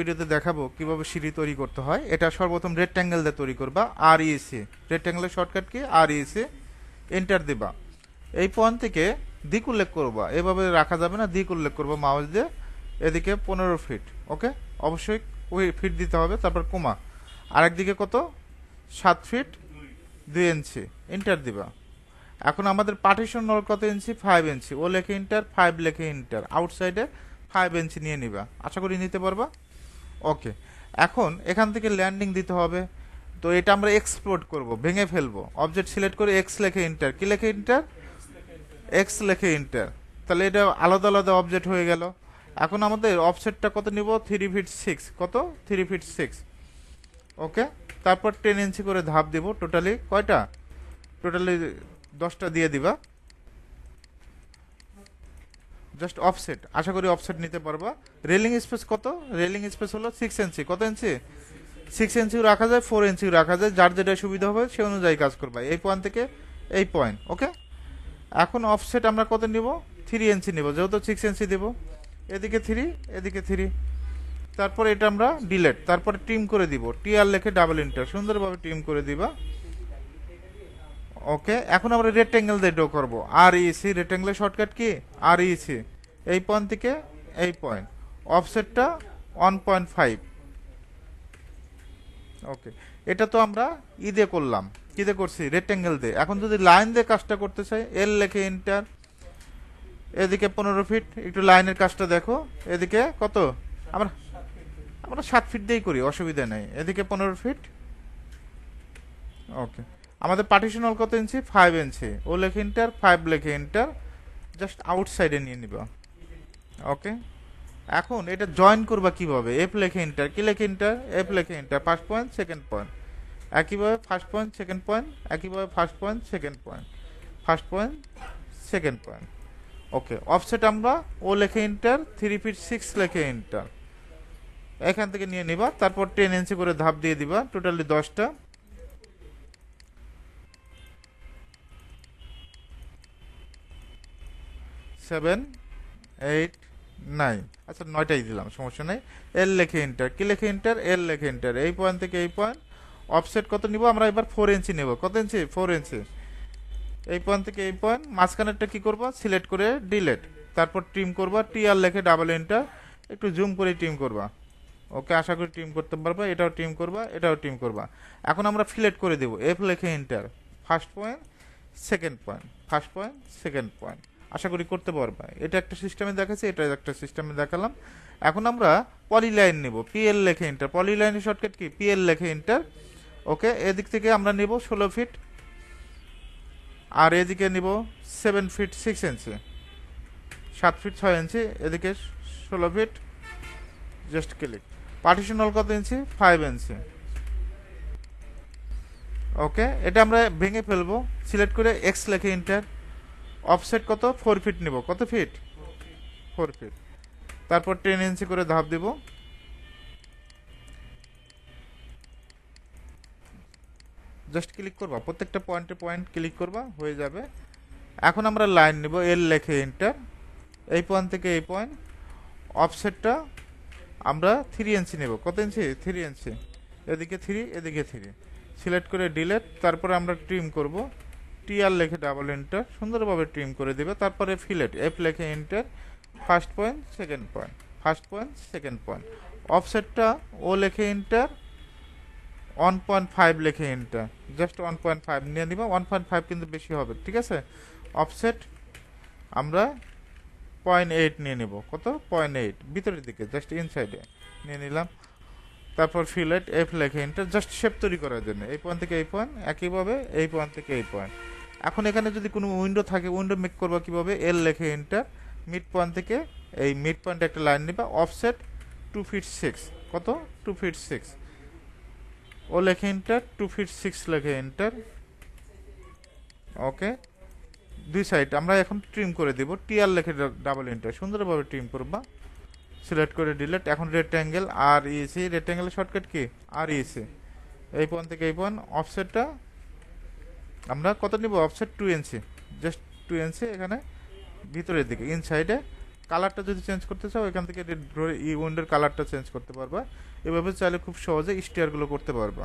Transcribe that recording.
ভিডিওতে দেখাবো কীভাবে সিঁড়ি তৈরি করতে হয়। এটা সর্বপ্রথম রেক্ট্যাঙ্গেল দিয়ে তৈরি করবা আর ইএসি রেক্ট্যাঙ্গেলের শর্টকাট কি? আর ইএসি এন্টার দিবা। এই পয়েন্ট থেকে দিক উল্লেখ করবা। এভাবে রাখা যাবে না, দিক উল্লেখ করবা মাউস দিয়ে। এদিকে পনেরো ফিট ওকে অবশ্যই ওই ফিট দিতে হবে, তারপর কোমা আরেকদিকে কত? সাত ফিট দুই ইঞ্চি এন্টার দিবা। এখন আমাদের পার্টিশন নল কত ইঞ্চি ফাইভ ইঞ্চি ও লেখে ইন্টার ফাইভ লেখে ইন্টার আউটসাইডে ফাইভ ইঞ্চি নিয়ে নিবা। আশা করি নিতে পারবা। ওকে এখন এখান থেকে ল্যান্ডিং দিতে হবে। তো এটা আমরা এক্সপ্লোড করব, ভেঙে ফেলব। অবজেক্ট সিলেক্ট করে এক্স লেখে ইন্টার কি লেখে ইন্টার এক্স লেখে ইন্টার তাহলে এটা আলাদা আলাদা অবজেক্ট হয়ে গেল। এখন আমাদের অফসেটটা কত নিব? থ্রি ফিট সিক্স কত? থ্রি ফিট সিক্স ওকে তারপর টেন ইঞ্চি করে ধাপ দিব টোটালি কয়টা? টোটালি দশটা দিয়ে দিবা। জাস্ট অফসেট আশা করি অফসেট নিতে পারবা। রেলিং স্পেস কত? রেলিং স্পেস হলো সিক্স ইঞ্চি কত ইঞ্চি সিক্স ইঞ্চিও রাখা যায় ফোর ইঞ্চিও রাখা যায়। যার যেটা সুবিধা হবে, সে অনুযায়ী কাজ করবা। এই পয়েন্ট থেকে এই পয়েন্ট ওকে এখন অফসেট আমরা কত নিব? থ্রি ইঞ্চি নিব। যেহেতু সিক্স ইঞ্চি দেব। এদিকে থ্রি এদিকে থ্রি তারপর এটা আমরা ডিলেট তারপরে টিম করে দিব। টিআর লেখে ডাবল ইন্টার সুন্দরভাবে টিম করে দিবা। ওকে, এখন আমরা রেক্টেঙ্গেল দিয়ে ড্র করব। আর ইসি রেক্টেঙ্গেলের শর্টকাট কি? আর ইসি এই পয়েন্ট থেকে এই পয়েন্ট অফসেটটা ওয়ান পয়েন্ট ফাইভ ওকে, এটা তো আমরা ই দিয়ে করলাম। কি দিয়ে করছি? রেক্টেঙ্গেল দিয়ে। এখন যদি লাইন দিয়ে কাজটা করতে চাই এল লেখে ইন্টার এদিকে পনেরো ফিট একটু লাইনের কাজটা দেখো। এদিকে কত? আমরা আমরা সাত ফিট দিয়েই করি, অসুবিধা নেই। এদিকে পনেরো ফিট ওকে। আমাদের পার্টিশন হল কত ইঞ্চি ফাইভ ইঞ্চি ও লেখে ইন্টার ফাইভ লেখে ইন্টার জাস্ট আউটসাইডে নিয়ে নিবা। ওকে এখন এটা জয়েন করবা কীভাবে? এফ লেখে ইন্টার কি লেখে ইন্টার এফ লেখে enter first point second point একইভাবে ফার্স্ট পয়েন্ট সেকেন্ড পয়েন্ট একইভাবে first point second point first point second point okay offset আমরা ও লেখে ইন্টার থ্রি ফিট সিক্স লেখে ইন্টার এখান থেকে নিয়ে নিবা, তারপর টেন ইঞ্চি করে ধাপ দিয়ে দিবা টোটালি দশটা। সেভেন এইট নাইন আচ্ছা নয়টাই দিলাম, সমস্যা নেই। এল লেখে ইন্টার কি লেখে ইন্টার এল লেখে ইন্টার এই পয়েন্ট থেকে এই পয়েন্ট অফসেট কত নিব? আমরা এবার ফোর ইঞ্চি নেব। কত ইঞ্চি ফোর ইঞ্চি এই পয়েন্ট থেকে এই পয়েন্ট মাঝখানেরটা কি করবা? সিলেক্ট করে ডিলেট তারপর টিম করবা। টি আর লেখে ডাবল ইন্টার একটু জুম করে টিম করবা। ওকে, আশা করি টিম করতে পারবা। এটাও টিম করবা, এটাও টিম করবা। এখন আমরা ফিলেট করে দেব। এফ লেখে enter first point second point first point second point আশা করি করতে পারবা। এটা একটা সিস্টেমে দেখাচ্ছি এটা একটা সিস্টেমে দেখালাম। এখন আমরা পলিলাইন নেব পিএল লেখে ইন্টার পলিলাইনের শর্টকাট কি? পিএল লেখে ইন্টার ওকে এদিক থেকে আমরা নেব ষোলো ফিট আর এদিকে নিব সেভেন ফিট সিক্স ইঞ্চি সাত ফিট ছয় ইঞ্চি এদিকে ষোলো ফিট জাস্ট ক্লিক পার্টিশন হল কত ইঞ্চি ফাইভ ইঞ্চি ওকে এটা আমরা ভেঙে ফেলব। সিলেক্ট করে এক্স লেখে ইন্টার অফসেট কত? ফোর ফিট নিব। কত ফিট ফোর ফিট তারপর টেন ইঞ্চি করে ধাপ দিব। জাস্ট ক্লিক করবা। প্রত্যেকটা পয়েন্টে পয়েন্ট ক্লিক করবা, হয়ে যাবে। এখন আমরা লাইন নিব এল লেখে ইন্টার এই পয়েন্ট থেকে এই পয়েন্ট অফসেটটা আমরা থ্রি ইঞ্চি নেব। কত ইঞ্চি থ্রি ইঞ্চি এদিকে থ্রি এদিকে থ্রি সিলেক্ট করে ডিলেট তারপরে আমরা ট্রিম করব। টিআর লেখে ডাবল এন্টার সুন্দরভাবে ট্রিম করে দেবে। তারপরে ফিলেট এফ লেখে enter first point second point first point second point অফসেটটা O লেখে এন্টার ওয়ান পয়েন্ট ফাইভ লেখে enter just one point five নিয়ে নিবা ওয়ান পয়েন্ট ফাইভ কিন্তু বেশি হবে, ঠিক আছে? অফসেট আমরা পয়েন্ট এইট নিয়ে নেব। কত? পয়েন্ট এইট ভিতরের দিকে জাস্ট ইনসাইডে নিয়ে নিলাম। তারপর ফিলেট এফ লেখে এন্টার জাস্ট শেপ তৈরি করার জন্য। এই পয়েন্ট থেকে এই পয়েন্ট একইভাবে এই পয়েন্ট থেকে এই পয়েন্ট এখন এখানে যদি কোনো উইন্ডো থাকে উইন্ডো মেক করব কীভাবে? এল লেখে এন্টার মিড পয়েন্ট থেকে এই মিড পয়েন্টে একটা লাইন নিবা অফসেট টু ফিট সিক্স কত? টু ফিট সিক্স ও লেখে এন্টার টু ফিট সিক্স লেখে এন্টার ওকে দুই সাইড আমরা এখন ট্রিম করে দিব। টিআর লেখে ডাবল এন্টার সুন্দরভাবে ট্রিম করবা। সিলেক্ট করে ডিলেট এখন রেক্ট্যাঙ্গেল আর ইসি রেক্ট্যাঙ্গেলের শর্টকাট কি? আর ইসি এই পয়েন্ট থেকে এই পয়েন্ট অফসেটটা আমরা কত নিব? Offset two inch just two inch এখানে ভিতরের দিকে ইনসাইডে কালারটা যদি চেঞ্জ করতে চাও, এখান থেকে রেড ই উইন্ডোর কালারটা চেঞ্জ করতে পারবা। এভাবে চাইলে খুব সহজে স্টিয়ারগুলো করতে পারবা।